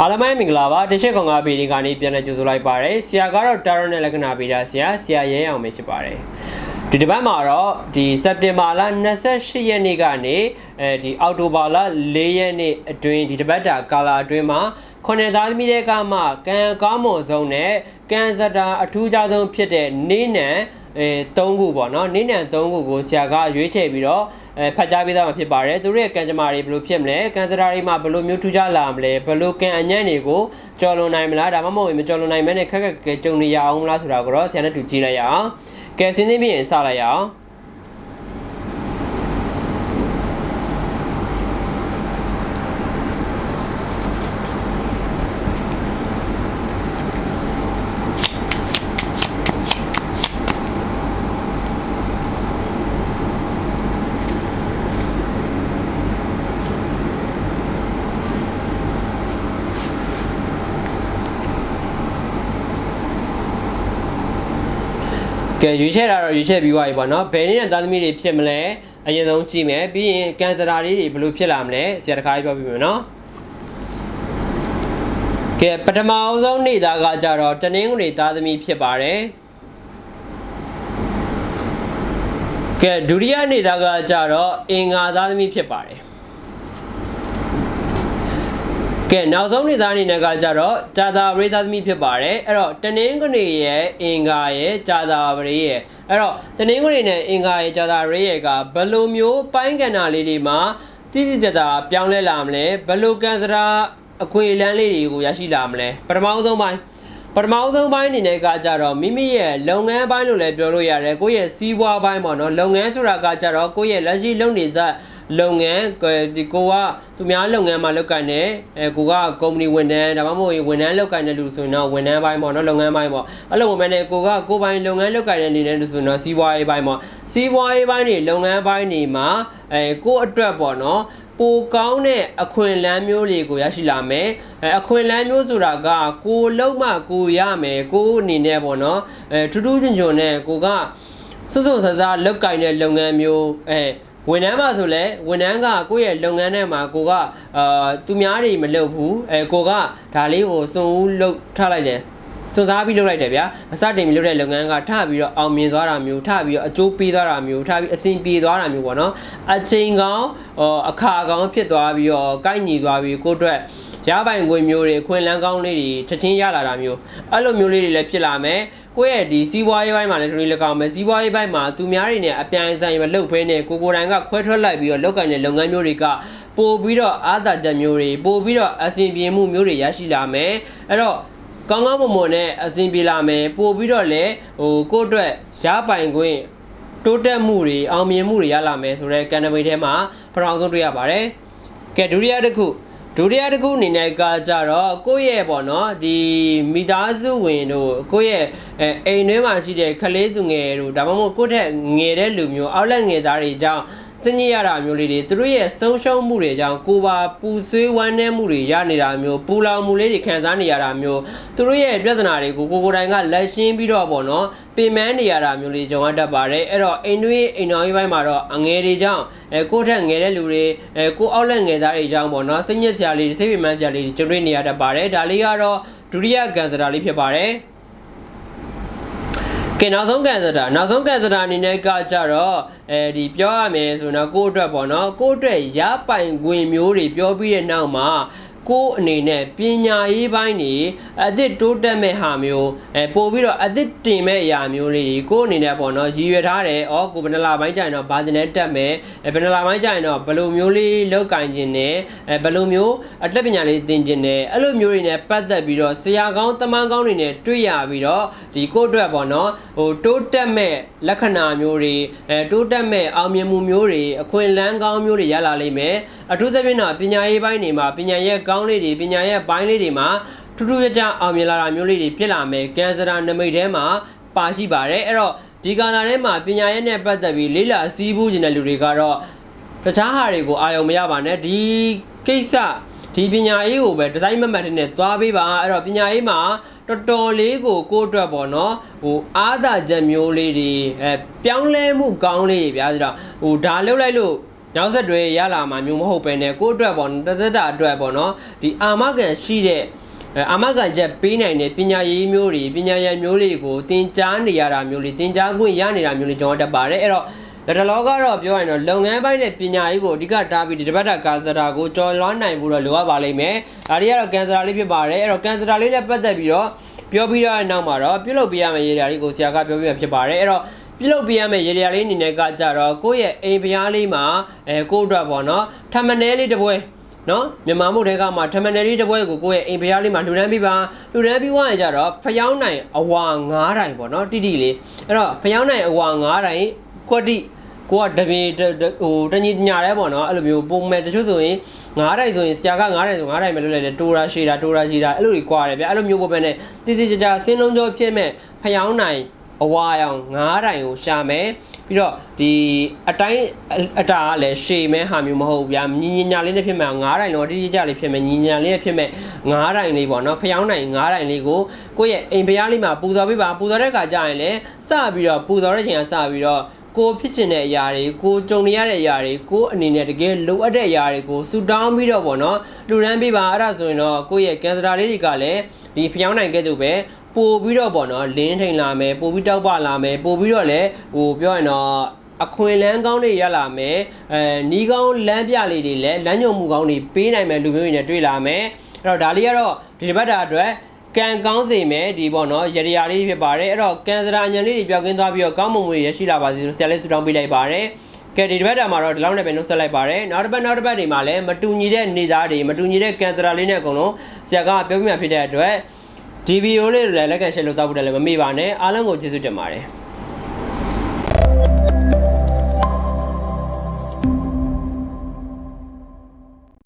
အားလုံးပဲမင်္ဂလာပါတရှိကောင်ကဗီဒီကနေပြန်လည်ကြိုဆိုလိုက်ပါတယ်ဆရာကတော့တာရောနဲ့လက္ခဏာပေးတာဆရာဆရာရဲအောင်ပဲဖြစ်ပါတယ်ဒီတစ်ပတ်မှာတော့ဒီစက်တင်ဘာလ28ရက်နေ့ကနေအဲဒီအောက်တိုဘာလ4ရက်နေ့အတွင်းဒီတစ်ပတ်တာကာလာအတွင်းမှာခုနှစ်သားသမီးတွေကမှကံကောင်းမွန်ဆုံးနဲ့ကံစတာအထူးခြားဆုံးဖြစ်တဲ့နေနံ အဲ၃ခုပေါ့နော်နေနံ၃ခုကိုဆရာကရွေးချယ်ပြီးတော့အဲဖတ်ကြားပေးသားမှာဖြစ်ပါတယ်သူတို့ရဲ့ကံကြမ္မာတွေဘယ်လိုဖြစ်မလဲကံစတာတွေမှာဘယ်လိုမျိုးထူးခြားလာမလဲဘယ်လိုကံအညံ့တွေကိုကြော်လွန်နိုင်မလားဒါမှမဟုတ်ရင်မကြော်လွန်နိုင်မဲနဲ့ခက်ခက်ခဲကြုံနေရအောင်မလားဆိုတာကိုတော့ဆရာနဲ့တူကြည့်လိုက်ရအောင်ကဲစင်းစင်းပြရင်စလိုက်ရအောင် ကဲရွေးချယ်တာတော့ရွေးချယ်ပြီးသွားပြီပေါ့နော်ဘယ်နည်းနဲ့သားသမီးတွေဖြစ်မလဲအရင်ဆုံးကြည့်မယ်ပြီးရင်ကန်စတာလေးတွေဘယ်လိုဖြစ်လာမလဲဆရာတခါလေးပြောပြမယ်နော်ကဲပထမအဆုံးနေ့သားကကြတော့တနင်္ဂနွေသားသမီးဖြစ်ပါတယ်ကဲဒုတိယနေ့သားကကြတော့အင်္ဂါသားသမီးဖြစ်ပါတယ် ကဲနောက်ဆုံးနေ့သားအနေနဲ့ကကြတော့ဂျာတာပရိသသမီးဖြစ်ပါတယ်အဲ့တော့တနင်္ဂနွေရဲ့အင်္ဂါရဲ့ဂျာတာပရိရဲ့အဲ့တော့တနင်္ဂနွေနဲ့အင်္ဂါရဲ့ဂျာတာပရိရဲ့ကဘယ်လိုမျိုးပိုင်းကဏ္ဍလေးတွေမှာတိတိကျကျပြောင်းလဲလာမလဲဘယ်လိုကံစရာအခွင့်အလမ်းလေးတွေကိုရရှိလာမလဲပထမဆုံးပိုင်းပထမဆုံးပိုင်းအနေနဲ့ကကြတော့မိမိရဲ့လုပ်ငန်းပိုင်းလို့လည်းပြောလို့ရတယ်ကိုယ့်ရဲ့စီးပွားပိုင်းပေါ့နော်လုပ်ငန်းဆိုတာကကြတော့ကိုယ့်ရဲ့လက်ရှိလုပ်နေသ လုပ်ငန်းဒီကိုကသူများလုပ်ငန်းမှာလုပ်ကိုင်နေအဲကိုကကုမ္ပဏီဝန်ထမ်းဒါမှမဟုတ်ဝန်ထမ်းလုပ်ကိုင်တဲ့လူဆိုရင်တော့ဝန်ထမ်းပိုင်းပေါ့နော်လုပ်ငန်းပိုင်းပေါ့အဲ့လိုမျိုးနဲ့ကိုကကိုပိုင်လုပ်ငန်းလုပ်ကိုင်တဲ့အနေနဲ့လူဆိုရင်တော့စီးပွားရေးပိုင်းပေါ့စီးပွားရေးပိုင်းတွေလုပ်ငန်းပိုင်းတွေမှာအဲကိုအတွက်ပေါ့နော်ပိုကောင်းတဲ့အခွင့်အလမ်းမျိုးတွေကိုရရှိလာမယ်အဲအခွင့်အလမ်းမျိုးဆိုတာကကိုလုံးမှကိုရမယ်ကိုအနေနဲ့ပေါ့နော်အဲထူးထူးချွန်ချွန်နဲ့ကိုကစွတ်စွတ်ဆဆလောက်ကင်တဲ့လုပ်ငန်းမျိုးအဲ ဝန်ထမ်းပါဆိုလဲဝန်ထမ်းကကိုယ့်ရဲ့လုပ်ငန်းထဲမှာကိုကအာသူများတွေမလုပ်ဘူးအဲကိုကဒါလေးကိုစုံဦးလုပ်ထားလိုက်တယ်စွန်စားပြီးလုပ်လိုက်တယ်ဗျာအစတင်ပြီးလုပ်တဲ့လုပ်ငန်းကထပြီးတော့အောင်မြင်သွားတာမျိုးထပြီးတော့အကျိုးပေးသွားတာမျိုးထပြီးအဆင်ပြေသွားတာမျိုးပေါ့နော်အချိန်ကောင်းအခါကောင်းဖြစ်သွားပြီးတော့ကိုက်ညီသွားပြီးကိုယ့်အတွက် ရပိုင်ခွင့်မျိုးတွေအခွင့်အလမ်းကောင်းလေးတွေချက်ချင်းရလာတာမျိုးအဲ့လိုမျိုးလေးတွေလည်းဖြစ်လာမယ်ကိုယ့်ရဲ့ဒီစီးပွားရေးပိုင်းမှာလည်းတို့လည်းကောင်းမယ်စီးပွားရေးပိုင်းမှာသူများတွေနဲ့အပြိုင်ဆိုင်မလုပ်ဖဲနဲ့ကိုကိုတိုင်ကခွဲထွက်လိုက်ပြီးတော့လောက်ကင်တဲ့လုပ်ငန်းမျိုးတွေကပို့ပြီးတော့အားသာချက်မျိုးတွေပို့ပြီးတော့အဆင်ပြေမှုမျိုးတွေရရှိလာမယ်အဲ့တော့ကောင်းကောင်းမွန်မွန်နဲ့အဆင်ပြေလာမယ်ပို့ပြီးတော့လည်းဟိုကိုယ့်အတွက်ရပိုင်ခွင့်တိုးတက်မှုတွေအောင်မြင်မှုတွေရလာမယ်ဆိုတော့ကန်နမိတ်ထဲမှာပထမဆုံးတွေ့ရပါတယ်ကဲဒုတိယတစ်ခု ဒုတိယတစ်ခုအနေနဲ့ကကြတော့ကိုယ့်ရဲ့ပေါ့နော်ဒီမိသားစုဝင်တို့ကိုယ့်ရဲ့အဲအိမ်တွင်းမှာရှိတဲ့ကလေးသူငယ်တို့ဒါမှမဟုတ်ကိုယ့်ထက်ငယ်တဲ့လူမျိုးအောက်လက်ငယ်သားတွေကြောင့် စင်ကြီးရတာမျိုးလေးတွေသူတို့ရဲ့ဆုံးရှုံးမှုတွေကြောင့်ကိုပါပူဆွေးဝမ်းနည်းမှုတွေရနေတာမျိုးပူလောင်မှုလေးတွေခံစားနေရတာမျိုးသူတို့ရဲ့ပြဿနာတွေကိုကိုကိုယ်တိုင်ကလက်ရှင်းပြီးတော့ပေါ့နော်ပင်ပန်းနေရတာမျိုးလေးကြုံရတတ်ပါတယ်အဲ့တော့အိမ်တွင်းအိမ်တော်ကြီးပိုင်းမှာတော့အငယ်တွေကြောင့်အဲကိုယ့်ထက်ငယ်တဲ့လူတွေအဲကိုအောက်လက်ငယ်သားတွေကြောင့်ပေါ့နော်စိတ်ညစ်စရာလေးစိတ်ပင်ပန်းစရာလေးတွေကြုံတွေ့နေရတတ်ပါတယ်ဒါလေးကတော့ဒုတိယကံစတာလေးဖြစ်ပါတယ် ကဲနောက်ဆုံးကန်စတာနောက်ဆုံးကန်စတာအနေနဲ့ကကြတော့အဲဒီပြောရမယ်ဆိုတော့ကိုယ့်အတွက်ပေါ့နော်ကိုယ့်အတွက်ရပိုင်ခွင့်မျိုးတွေပြောပြီးတဲ့နောက်မှာ ကိုယ်အနေနဲ့ပညာရေးပိုင်းနေအသစ်တိုးတက်မဲ့ဟာမျိုးအဲပို့ပြီးတော့အသစ်တင်မဲ့အရာမျိုးလေးကိုယ်အနေနဲ့ပေါ့နော်ရည်ရွယ်ထားတယ်။အော်ကိုဘယ်နှလာပိုင်းကျရင်တော့ဘာတင်နဲ့တက်မယ်။အဲဘယ်နှလာပိုင်းကျရင်တော့ဘယ်လိုမျိုးလေးလောက်ကင်ခြင်းနဲ့အဲဘယ်လိုမျိုးအတက်ပညာလေးသင်ခြင်းနဲ့အဲ့လိုမျိုးတွေနဲ့ပတ်သက်ပြီးတော့ဆရာကောင်းတမန်ကောင်းတွေနဲ့တွေ့ရပြီးတော့ဒီကိုယ့်အတွက်ပေါ့နော်ဟိုတိုးတက်မဲ့လက္ခဏာမျိုးတွေအဲတိုးတက်မဲ့အောင်မြင်မှုမျိုးတွေအခွင့်အလမ်းကောင်းမျိုးတွေရလာလိမ့်မယ်။အထူးသဖြင့်တော့ပညာရေးပိုင်းတွေမှာပညာရဲ့ကောင်းလေးတွေပညာရဲ့ဘိုင်းလေးတွေမှာထူးထူးခြားခြားအောင်မြင်လာတာမျိုးလေးတွေဖြစ်လာမယ်ကင်ဆာနမိတ်ထဲမှာပါရှိပါတယ်အဲ့တော့ဒီကာလထဲမှာပညာရေးနဲ့ပတ်သက်ပြီးလေးလာစီးပူးခြင်းတဲ့လူတွေကတော့တခြားဟာတွေကိုအာရုံမရပါနဲ့ဒီကိစ္စဒီပညာရေးကိုပဲဒီဇိုင်းမမတ်တဲ့နဲ့သွားပေးပါအဲ့တော့ပညာရေးမှာတော်တော်လေးကိုကိုယ့်အတွက်ပေါ့နော်ဟိုအားသာချက်မျိုးလေးတွေအဲပြောင်းလဲမှုကောင်းလေးတွေဗျာဆိုတော့ဟိုဒါလှုပ်လိုက်လို့ နောက်ဆက်တွဲရလာမှာမျိုးမဟုတ်ပဲねကိုယ့်အတွက်ပေါ့နော်တစ်သက်တာအတွက်ပေါ့နော်ဒီအာမခံရှိတဲ့အဲအာမခံချက်ပေးနိုင်တဲ့ပညာရေးမျိုးတွေပညာရည်မျိုးတွေကိုသင်ကြားနေရတာမျိုးတွေသင်ကြားခွင့်ရနေတာမျိုးတွေကျွန်တော်တက်ပါတယ်အဲ့တော့လက်တလောကတော့ပြောရင်တော့လုပ်ငန်းပိုင်းနဲ့ပညာရေးကိုအဓိကထားပြီးဒီတစ်ပတ်တာကာစတာကိုကြော်လွှမ်းနိုင်ဖို့တော့လိုအပ်ပါလိမ့်မယ်။ဒါတွေကတော့ကန်စတာလေးဖြစ်ပါတယ်။အဲ့တော့ကန်စတာလေးနဲ့ပတ်သက်ပြီးတော့ပြောပြီးတော့နောက်မှာတော့ပြုလုပ်ပေးရမယ့်ရေရာလေးကိုဆရာကပြောပြမှာဖြစ်ပါတယ်။အဲ့တော့ ပြုလုပ်ပေးရမယ့်ရေရာလေးအနေနဲ့ကကြတော့ကိုယ့်ရဲ့အိမ်ဖျားလေးမှာအဲကိုယ့်အတွက်ပေါ့နော်ထမနဲလေးတစ်ပွဲနော်မြန်မာမှုတွေကမှထမနယ်လေးတစ်ပွဲကိုကိုယ့်ရဲ့အိမ်ဖျားလေးမှာလှူဒန်းပြီးပါလှူဒန်းပြီးွားရင်ကြတော့ဖျောင်းနိုင်အဝါ9တိုင်ပေါ့နော်တိတိလေးအဲ့တော့ဖျောင်းနိုင်အဝါ9တိုင်ကွက်တိကိုကတပင်ဟိုတညီညာရဲပေါ့နော်အဲ့လိုမျိုးပုံမဲ့တချို့ဆိုရင်9တိုင်ဆိုရင်ဆရာက9တိုင်ဆို9တိုင်ပဲလွတ်လိုက်တယ်တိုးရာရှည်တာတိုးရာရှည်တာအဲ့လိုကြီးကွာတယ်ဗျအဲ့လိုမျိုးပုံပဲနဲ့တိတိကျကျစင်းလုံးကြောဖြစ်မဲ့ဖျောင်းနိုင် အဝါရောင်9တိုင်ကိုရှာမယ်ပြီးတော့ဒီအတိုင်းအတားကလည်းရှည်မဲဟာမျိုးမဟုတ်ဘူးဗျာညီညီညာလေးနဲ့ဖြစ်မဲ့9တိုင်တော့တိတိကျလေးဖြစ်မဲ့ညီညာလေးနဲ့ဖြစ်မဲ့9တိုင်လေးပေါ့နော်ဖျောင်းနိုင်9တိုင်လေးကိုကိုယ့်ရဲ့အိမ်ဖျားလေးမှာပူဇော်ပေးပါပူဇော်တဲ့အခါကျရင်လည်းစပြီးတော့ပူဇော်တဲ့ချိန်ကစပြီးတော့ကိုဖြစ်ချင်တဲ့အရာတွေကိုကြုံနေရတဲ့အရာတွေကိုအနေနဲ့တကယ်လိုအပ်တဲ့အရာတွေကိုဆူတောင်းပြီးတော့ပေါ့နော်လူရန်ပေးပါအဲ့ဒါဆိုရင်တော့ကိုယ့်ရဲ့ကန်စတာလေးတွေကလည်းဒီဖျောင်းနိုင်ခဲ့သူပဲ ပို့ပြီးတော့ပေါ့နော်လင်းထိန်လာမယ်ပို့ပြီးတောက်ပလာမယ်ပို့ပြီးတော့လည်းဟိုပြောရင်တော့အခွင့်လန်းကောင်းတွေရလာမယ်အဲနီးကောင်းလမ်းပြလေးတွေလည်းလမ်းညွန်မှုကောင်းတွေပေးနိုင်မယ်လူမျိုးတွေနဲ့တွေ့လာမယ်အဲ့တော့ဒါလေးကတော့ဒီတစ်ပတ်တာအတွက်ကံကောင်းစေမယ်ဒီပေါ့နော်ရရလေးဖြစ်ပါတယ်အဲ့တော့ကန်စရာညံလေးတွေပြောက်ကင်းသွားပြီးတော့ကောင်းမွန်မှုတွေရရှိလာပါစေလို့ဆရာလေးဆုတောင်းပေးလိုက်ပါတယ်ကဲဒီတစ်ပတ်တာမှာတော့ဒီလောက်နဲ့ပဲနှုတ်ဆက်လိုက်ပါတယ်နောက်တစ်ပတ်နောက်တစ်ပတ်တွေမှာလည်းမတူညီတဲ့နေသားတွေမတူညီတဲ့ကန်စရာလေးနဲ့အကုန်လုံးဆရာကပြောပြမှာဖြစ်တဲ့အတွက် ဒီဗီဒီယိုလေးတွေလည်းလက်ခံရှယ်လို့တောက်ဖို့လည်းမမေ့ပါနဲ့အားလုံးကိုကျေးဇူးတင်ပါတယ်